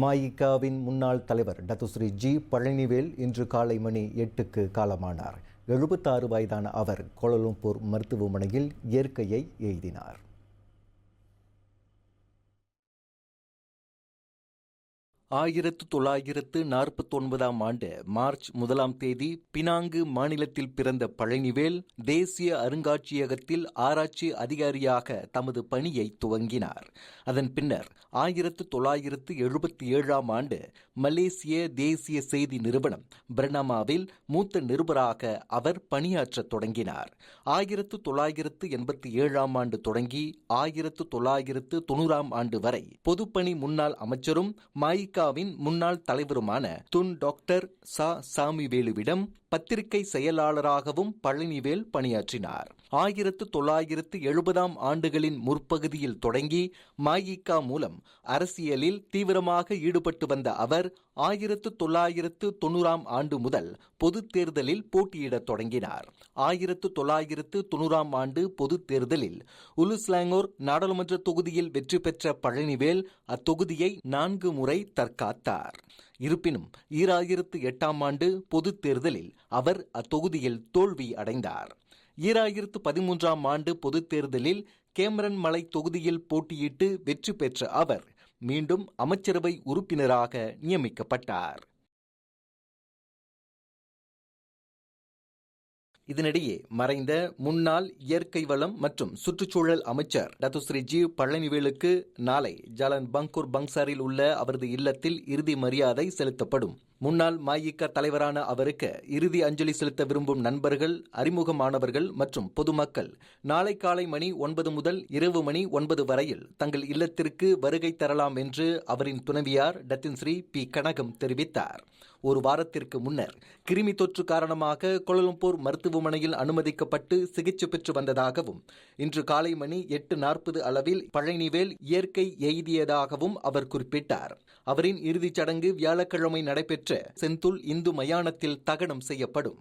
மாயிகாவின் முன்னாள் தலைவர் Datuk Seri G Palanivel இன்று காலை மணி எட்டுக்கு காலமானார். எழுபத்தாறு வயதான அவர் கோலலம்பூர் மருத்துவமனையில் இயற்கையை எய்தினார் ஆயிரத்து தொள்ளாயிரத்து நாற்பத்தொன்பதாம் ஆண்டு மார்ச் முதலாம் தேதி பினாங்கு மாநிலத்தில் பிறந்த பழனிவேல் தேசிய அருங்காட்சியகத்தில் ஆராய்ச்சி அதிகாரியாக தமது பணியை துவங்கினார். அதன் பின்னர் ஆயிரத்து தொள்ளாயிரத்து எழுபத்தி ஏழாம் ஆண்டு மலேசிய தேசிய செய்தி நிறுவனம் பிரணமாவில் மூத்த நிருபராக அவர் பணியாற்றத் தொடங்கினார். ஆயிரத்து தொள்ளாயிரத்து எண்பத்தி ஏழாம் ஆண்டு தொடங்கி ஆயிரத்து தொள்ளாயிரத்து தொண்ணூறாம் ஆண்டு வரை பொதுப்பணி முன்னாள் அமைச்சரும் அமெரிக்காவின் முன்னாள் தலைவருமான துன் டாக்டர் சா. சாமிவேலுவிடம் பத்திரிகை செயலாளராகவும் பழனிவேல் பணியாற்றினார். ஆயிரத்து தொள்ளாயிரத்து எழுபதாம் ஆண்டுகளின் முற்பகுதியில் தொடங்கி மாயிகா மூலம் அரசியலில் தீவிரமாக ஈடுபட்டு வந்த அவர் ஆயிரத்து தொள்ளாயிரத்து தொண்ணூறாம் ஆண்டு முதல் பொதுத் தேர்தலில் போட்டியிடத் தொடங்கினார். ஆயிரத்து தொள்ளாயிரத்து தொண்ணூறாம் ஆண்டு பொதுத் தேர்தலில் உலுஸ்லாங்கோர் நாடாளுமன்ற தொகுதியில் வெற்றி பெற்ற பழனிவேல் அத்தொகுதியை நான்கு முறை தற்காத்தார். இருப்பினும் ஈராயிரத்து எட்டாம் ஆண்டு பொதுத் தேர்தலில் அவர் அத்தொகுதியில் தோல்வி அடைந்தார். ஈராயிரத்து பதிமூன்றாம் ஆண்டு பொதுத் தேர்தலில் கேமரன் மலை தொகுதியில் போட்டியிட்டு வெற்றி பெற்ற அவர் மீண்டும் அமைச்சரவை உறுப்பினராக நியமிக்கப்பட்டார். இதனிடையே மறைந்த முன்னாள் இயற்கை வளம் மற்றும் சுற்றுச்சூழல் அமைச்சர் டத்துஸ்ரீ ஜி பழனிவேலுக்கு நாளை ஜாலன் பங்கூர் பங்சாரில் உள்ள அவரது இல்லத்தில் இறுதி மரியாதை செலுத்தப்படும். முன்னாள் மாயிக்க தலைவரான அவருக்கு இறுதி அஞ்சலி செலுத்த விரும்பும் நண்பர்கள் அறிமுகமானவர்கள் மற்றும் பொதுமக்கள் நாளை காலை மணி ஒன்பது முதல் இரவு மணி ஒன்பது வரையில் தங்கள் இல்லத்திற்கு வருகை தரலாம் என்று அவரின் துணைவியார் டத்தின் ஸ்ரீ பி. கனகம் தெரிவித்தார். ஒரு வாரத்திற்கு முன்னர் கிருமி தொற்று காரணமாக கோலலம்பூர் மருத்துவமனையில் அனுமதிக்கப்பட்டு சிகிச்சை பெற்று வந்ததாகவும் இன்று காலை மணி எட்டு நாற்பது அளவில் பழனிவேல் இயற்கை எய்தியதாகவும் அவர் குறிப்பிட்டார். அவரின் இறுதிச் சடங்கு வியாழக்கிழமை நடைபெற்ற செந்துல் இந்து மயானத்தில் தகனம் செய்யப்படும்.